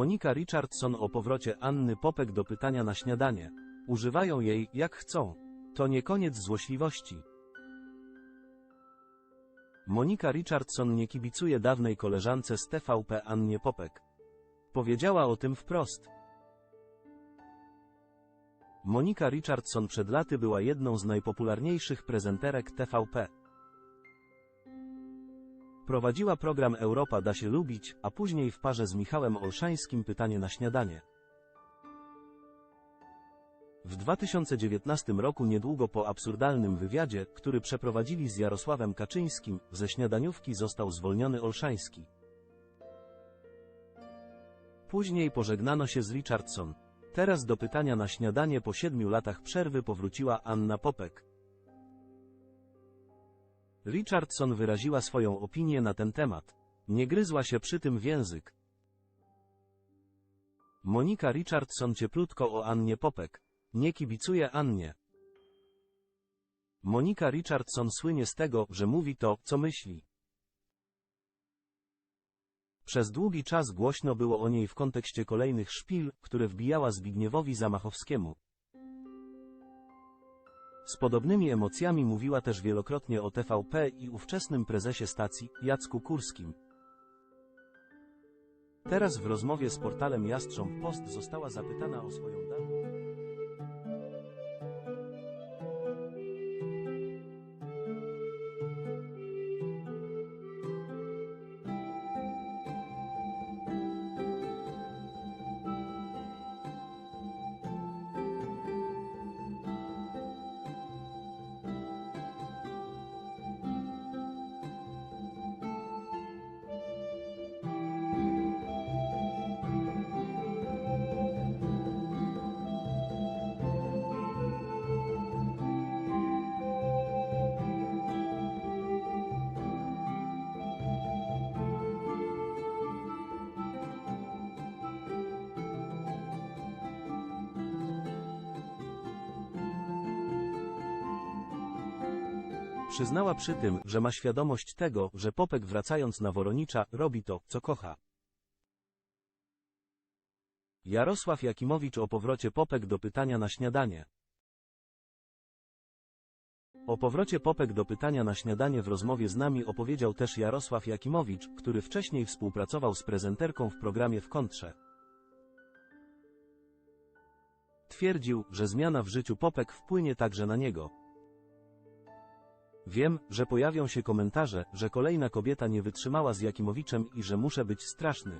Monika Richardson o powrocie Anny Popek do pytania na śniadanie. Używają jej, jak chcą. To nie koniec złośliwości. Monika Richardson nie kibicuje dawnej koleżance z TVP Annie Popek. Powiedziała o tym wprost. Monika Richardson przed laty była jedną z najpopularniejszych prezenterek TVP. Prowadziła program Europa da się lubić, a później w parze z Michałem Olszańskim pytanie na śniadanie. W 2019 roku niedługo po absurdalnym wywiadzie, który przeprowadzili z Jarosławem Kaczyńskim, ze śniadaniówki został zwolniony Olszański. Później pożegnano się z Richardson. Teraz do pytania na śniadanie po siedmiu latach przerwy powróciła Anna Popek. Richardson wyraziła swoją opinię na ten temat. Nie gryzła się przy tym w język. Monika Richardson cieplutko o Annie Popek. Nie kibicuje Annie. Monika Richardson słynie z tego, że mówi to, co myśli. Przez długi czas głośno było o niej w kontekście kolejnych szpil, które wbijała Zbigniewowi Zamachowskiemu. Z podobnymi emocjami mówiła też wielokrotnie o TVP i ówczesnym prezesie stacji, Jacku Kurskim. Teraz w rozmowie z portalem Jastrząb Post została zapytana o swoją Przyznała przy tym, że ma świadomość tego, że Popek wracając na Woronicza, robi to, co kocha. Jarosław Jakimowicz o powrocie Popek do pytania na śniadanie. O powrocie Popek do pytania na śniadanie w rozmowie z nami opowiedział też Jarosław Jakimowicz, który wcześniej współpracował z prezenterką w programie w kontrze. Twierdził, że zmiana w życiu Popek wpłynie także na niego. Wiem, że pojawią się komentarze, że kolejna kobieta nie wytrzymała z Jakimowiczem i że muszę być straszny.